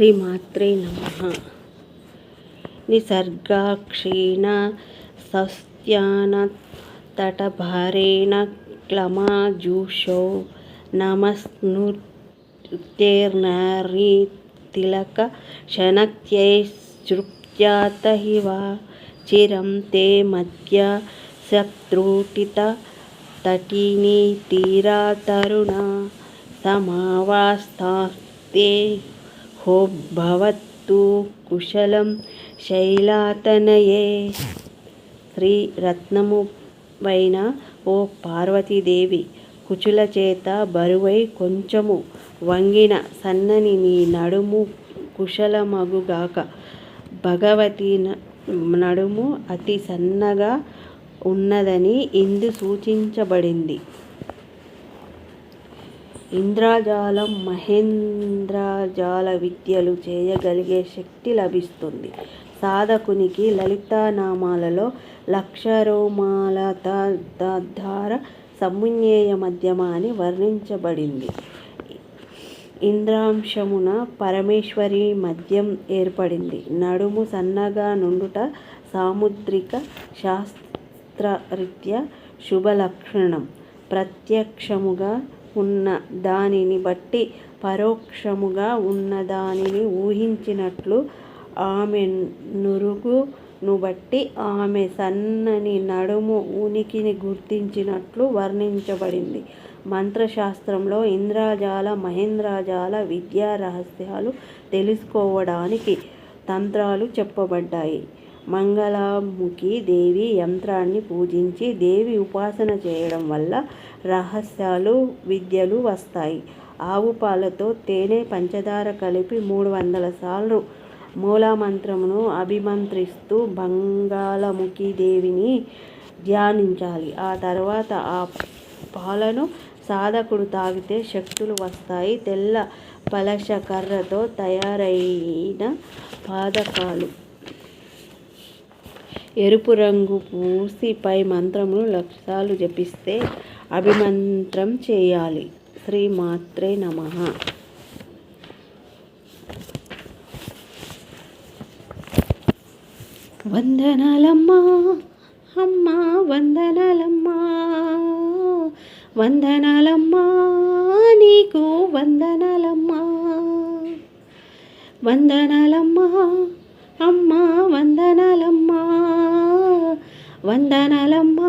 శ్రీమాత్రే నమ. నిసర్గాక్షీణ సస్యాన తటభారేణ క్లమాజూషో నమస్నుతేర్నారీ తిలక శనక్యైశ్చృప్యాత హివా చిరం తే మధ్య శత్రుటిత తటినీ తీరా తరుణ సమావాస్తాస్తే హోభవత్తు కుశలం శైలాతనయే శ్రీ రత్నమువైన ఓ పార్వతీదేవి కుచుల చేత బరువై కొంచెము వంగిన సన్నని నీ నడుము కుశలమగుగాక. భగవతి నడుము అతి సన్నగా ఉన్నదని ఇందు సూచించబడింది. ఇంద్రజాలం మహేంద్రజాల విద్యలు చేయగలిగే శక్తి లభిస్తుంది. సాధకునికి లలితానామాలలో లక్షరోమాలతాధార సమున్యేయ మధ్యమ అని వర్ణించబడింది. ఇంద్రాంశమున పరమేశ్వరి మద్యం ఏర్పడింది. నడుము సన్నగా నుండుట సాముద్రిక శాస్త్రరీత్యా శుభలక్షణం. ప్రత్యక్షముగా ఉన్న దానిని బట్టి పరోక్షముగా ఉన్న దానిని ఊహించినట్లు ఆమె నురుగును బట్టి ఆమె సన్నని నడుము ఉనికిని గుర్తించినట్లు వర్ణించబడింది. మంత్రశాస్త్రంలో ఇంద్రజాల మహేంద్రజాల విద్యా రహస్యాలు తెలుసుకోవడానికి తంత్రాలు చెప్పబడ్డాయి. మంగళముఖి దేవి యంత్రాన్ని పూజించి దేవి ఉపాసన చేయడం వల్ల రహస్యాలు విద్యలు వస్తాయి. ఆవు పాలతో తేనె పంచదార కలిపి మూడు వందల సార్లు మూలమంత్రమును అభిమంత్రిస్తూ బంగాళముఖి దేవిని ధ్యానించాలి. ఆ తర్వాత ఆ పాలను సాధకుడు తాగితే శక్తులు వస్తాయి. తెల్ల పలశ కర్రతో తయారైన పాదకాలు. ఎరుపు రంగు పూసిపై మంత్రములు లక్ష్యాలు లక్షాలు జపిస్తే అభిమంత్రం చేయాలి. శ్రీమాత్రే నమ. వందనాలమ్మా అమ్మా వందనాలమ్మా వందనాలమ్మా నీకు వందనాలమ్మా వందనాలమ్మా. అమ్మా వందనాలమ్మా వందనాలమ్మా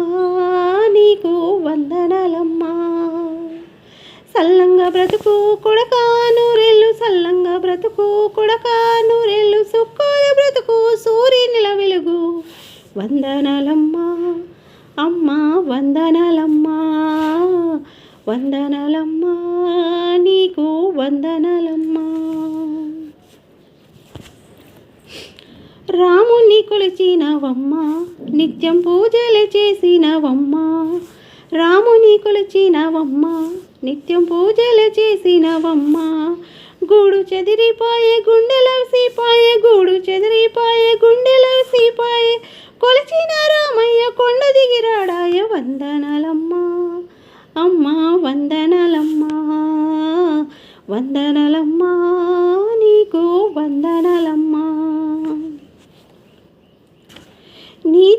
నీకు వందనాలమ్మా. సల్లంగా బ్రతుకు కొడక నూరెళ్ళు సల్లంగా బ్రతుకు కొడక నూరెళ్ళు సుక్కోల బ్రతుకు సూర్యునిల వెలుగు. వందనాలమ్మా అమ్మా వందనాలమ్మా వందనాలమ్మా నీకు వందనాలమ్మా. రాముని కొలిచినవమ్మా నిత్యం పూజలు చేసినవమ్మా. రాముని కొలిచినవమ్మా నిత్యం పూజలు చేసినవమ్మా. గూడు చెదిరిపోయే గుండెల సిపాయే గూడు చెదిరిపోయే గుండెల సిపాయే. కొలిచిన రామయ్య కొండ దిగిరాడాయ వందనాలమ్మా. అమ్మా వందనాలమ్మా. వందన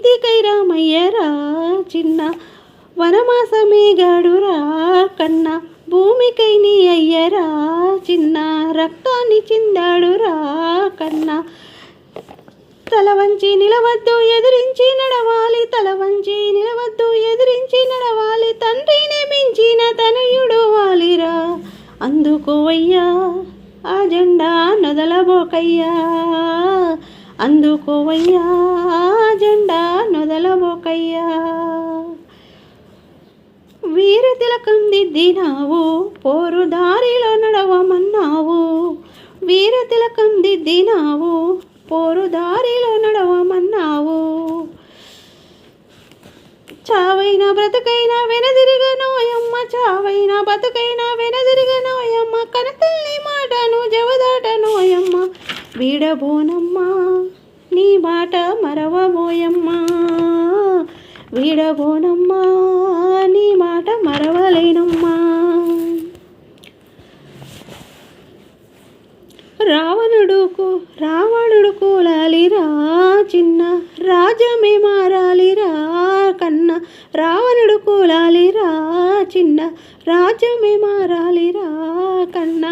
నీతికై రామయ్యరా చిన్న వనమాసమే గడురా కన్నా భూమికై నీ అయ్యరా చిన్న రక్తాన్ని చిందాడురా కన్నా. తల వంచి నిలవద్దు ఎదిరించి నడవాలి తల వంచి నిలవద్దు ఎదిరించి నడవాలి తండ్రిని మించిన తనయుడు వాలిరా. అందుకోవయ్యా ఆ జెండా నొదలబోకయ్యా. అందుకోవయ్యా జెండా నొదలబోకయ్యా. వీర తిలకం దిద్దినావు పోరు దారిలో నడవమన్నావు. వీర తిలకం దిద్దినావు పోరు దారిలో నడవమన్నావు. చావైన బ్రతుకైనా వెనదిరిగనోయమ్మ చావైన బతుకైనా వెనదిరిగనోయమ్మ కనతల్లి మాటను జ వీడబోనమ్మా నీ మాట మరవబోయమ్మా. వీడబోనమ్మా నీ మాట మరవలేనమ్మా రావణుడుకు రావణుడు కూలాలిరా చిన్న రాజమే మారాలిరా కన్న రావణుడు కూలాలిరా చిన్న రాజ్యమే మారాలిరా కన్న.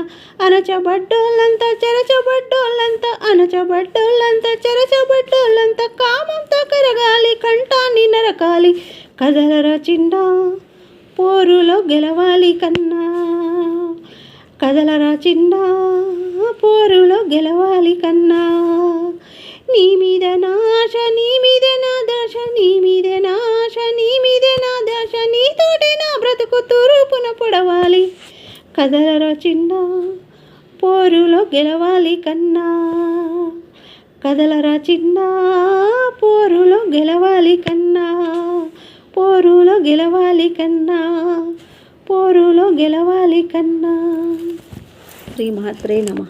అనచబడ్డోళ్ళంతా చెరచబడ్డోళ్ళంతా అనచబడ్డోళ్ళంతా చెరచబడ్డోళ్ళంతా కామంతో కరగాలి కంఠాన్ని నరకాలి కదలరా చిన్న పోరులో గెలవాలి కన్నా. కదలరా చిన్న పోరులో గెలవాలి కన్నా. నీ మీద నాశ తూర్పున కదలరా చిన్న పోరులో గెలవాలి కన్నా. కదలరా చిన్న పోరులో గెలవాలి కన్నా. పోరులో గెలవాలి కన్నా. పోరులో గెలవాలి కన్నా. శ్రీమాత్రే నమ.